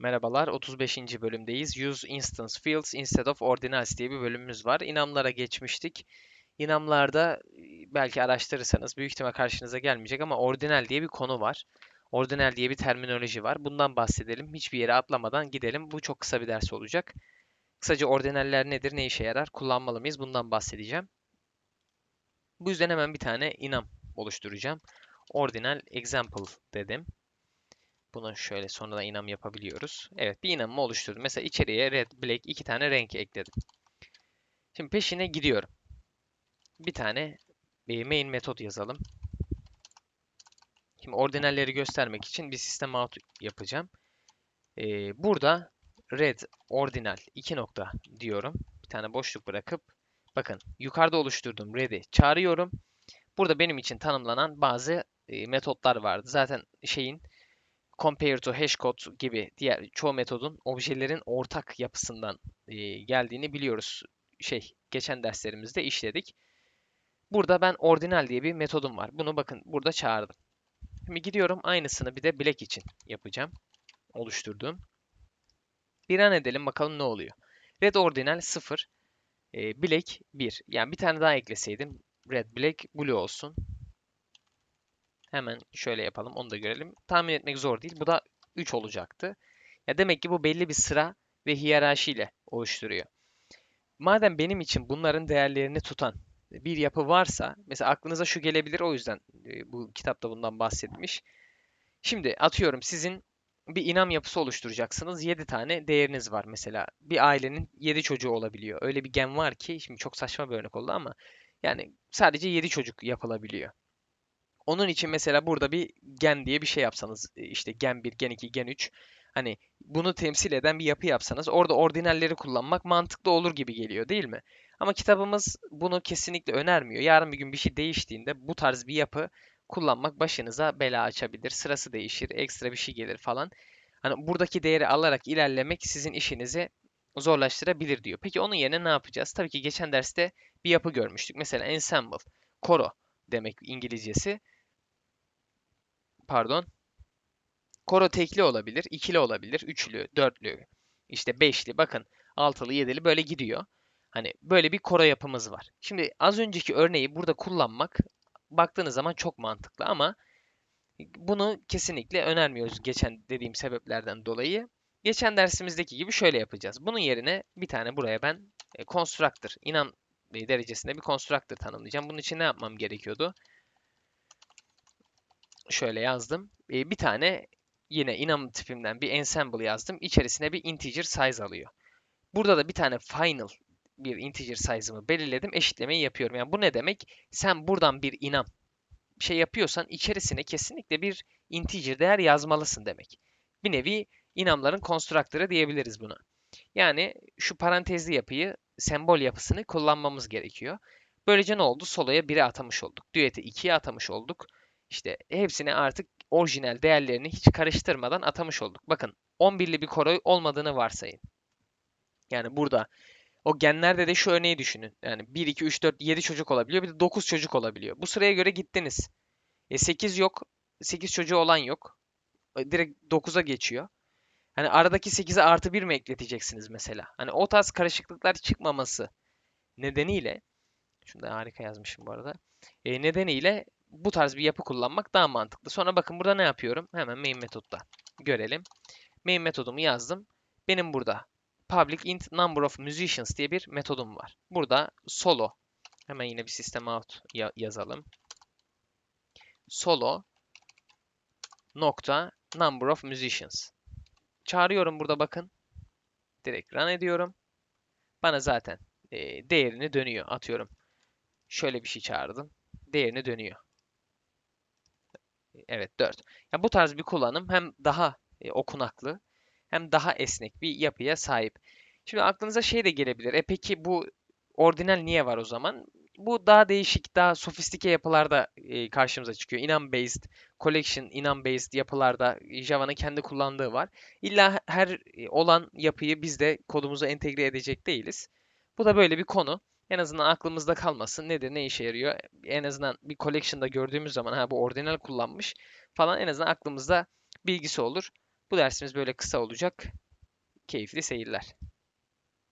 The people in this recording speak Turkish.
Merhabalar, 35. bölümdeyiz. Use instance fields instead of ordinals diye bir bölümümüz var. Inamlara geçmiştik. Inamlarda e, belki araştırırsanız büyük ihtimal karşınıza gelmeyecek ama ordinal diye bir konu var. Ordinal diye bir terminoloji var. Bundan bahsedelim. Hiçbir yere atlamadan gidelim. Bu çok kısa bir ders olacak. Kısaca ordinaller nedir, ne işe yarar, kullanmalı mıyız bundan bahsedeceğim. Bu yüzden hemen bir tane inam oluşturacağım. Ordinal example dedim. Bunu şöyle sonradan inam yapabiliyoruz. Evet bir inamımı oluşturdum. Mesela içeriye red, black iki tane renk ekledim. Şimdi peşine gidiyorum. Bir tane e, main metot yazalım. Şimdi ordinalleri göstermek için bir system out yapacağım. Ee, burada red ordinal 2 nokta diyorum. Bir tane boşluk bırakıp bakın yukarıda oluşturduğum red'i çağırıyorum. Burada benim için tanımlanan bazı e, metotlar vardı. Zaten şeyin compare to hashcode gibi diğer çoğu metodun objelerin ortak yapısından e, geldiğini biliyoruz. Şey, geçen derslerimizde işledik. Burada ben ordinal diye bir metodum var. Bunu bakın burada çağırdım. Şimdi gidiyorum aynısını bir de black için yapacağım. Oluşturduğum. Bir an edelim bakalım ne oluyor. Red ordinal 0, e, black 1. Yani bir tane daha ekleseydim red, black, blue olsun. Hemen şöyle yapalım onu da görelim. Tahmin etmek zor değil. Bu da 3 olacaktı. Ya demek ki bu belli bir sıra ve hiyerarşiyle oluşturuyor. Madem benim için bunların değerlerini tutan bir yapı varsa, mesela aklınıza şu gelebilir o yüzden e, bu kitapta bundan bahsetmiş. Şimdi atıyorum sizin bir inam yapısı oluşturacaksınız. 7 tane değeriniz var mesela. Bir ailenin 7 çocuğu olabiliyor. Öyle bir gen var ki, şimdi çok saçma bir örnek oldu ama yani sadece 7 çocuk yapılabiliyor. Onun için mesela burada bir gen diye bir şey yapsanız e, işte gen 1, gen 2, gen 3 hani bunu temsil eden bir yapı yapsanız orada ordinalleri kullanmak mantıklı olur gibi geliyor değil mi? Ama kitabımız bunu kesinlikle önermiyor. Yarın bir gün bir şey değiştiğinde bu tarz bir yapı kullanmak başınıza bela açabilir. Sırası değişir, ekstra bir şey gelir falan. Hani buradaki değeri alarak ilerlemek sizin işinizi zorlaştırabilir diyor. Peki onun yerine ne yapacağız? Tabii ki geçen derste bir yapı görmüştük. Mesela ensemble, koro demek İngilizcesi pardon. Koro tekli olabilir, ikili olabilir, üçlü, dörtlü, işte beşli, bakın altılı, yedili böyle gidiyor. Hani böyle bir koro yapımız var. Şimdi az önceki örneği burada kullanmak baktığınız zaman çok mantıklı ama bunu kesinlikle önermiyoruz geçen dediğim sebeplerden dolayı. Geçen dersimizdeki gibi şöyle yapacağız. Bunun yerine bir tane buraya ben e, constructor, inan derecesinde bir constructor tanımlayacağım. Bunun için ne yapmam gerekiyordu? Şöyle yazdım. E, bir tane yine enum tipimden bir ensemble yazdım. İçerisine bir integer size alıyor. Burada da bir tane final bir integer size'ımı belirledim. Eşitlemeyi yapıyorum. Yani bu ne demek? Sen buradan bir enum şey yapıyorsan içerisine kesinlikle bir integer değer yazmalısın demek. Bir nevi enum'ların constructor'ı diyebiliriz buna. Yani şu parantezli yapıyı, sembol yapısını kullanmamız gerekiyor. Böylece ne oldu? Solo'ya 1'e atamış olduk. Duet'e 2'ye atamış olduk. İşte hepsini artık orijinal değerlerini hiç karıştırmadan atamış olduk. Bakın 11'li bir koroy olmadığını varsayın. Yani burada o genlerde de şu örneği düşünün. Yani 1, 2, 3, 4, 7 çocuk olabiliyor. Bir de 9 çocuk olabiliyor. Bu sıraya göre gittiniz. E 8 yok. 8 çocuğu olan yok. E, direkt 9'a geçiyor. Hani aradaki 8'e artı 1 mi ekleteceksiniz mesela? Hani o tarz karışıklıklar çıkmaması nedeniyle şunu da harika yazmışım bu arada. E, nedeniyle bu tarz bir yapı kullanmak daha mantıklı. Sonra bakın burada ne yapıyorum? Hemen main metodda görelim. Main metodumu yazdım. Benim burada public int number of musicians diye bir metodum var. Burada solo hemen yine bir system out yazalım. Solo nokta number of musicians. Çağırıyorum burada bakın. Direkt run ediyorum. Bana zaten e, değerini dönüyor. Atıyorum. Şöyle bir şey çağırdım. Değerini dönüyor. Evet 4. Ya bu tarz bir kullanım hem daha e, okunaklı hem daha esnek bir yapıya sahip. Şimdi aklınıza şey de gelebilir. E peki bu ordinal niye var o zaman? Bu daha değişik, daha sofistike yapılarda e, karşımıza çıkıyor. Enum based, collection, enum based yapılarda Java'nın kendi kullandığı var. İlla her e, olan yapıyı biz de kodumuza entegre edecek değiliz. Bu da böyle bir konu. En azından aklımızda kalmasın. Nedir, ne işe yarıyor? En azından bir collection'da gördüğümüz zaman ha bu ordinal kullanmış falan en azından aklımızda bilgisi olur. Bu dersimiz böyle kısa olacak. Keyifli seyirler.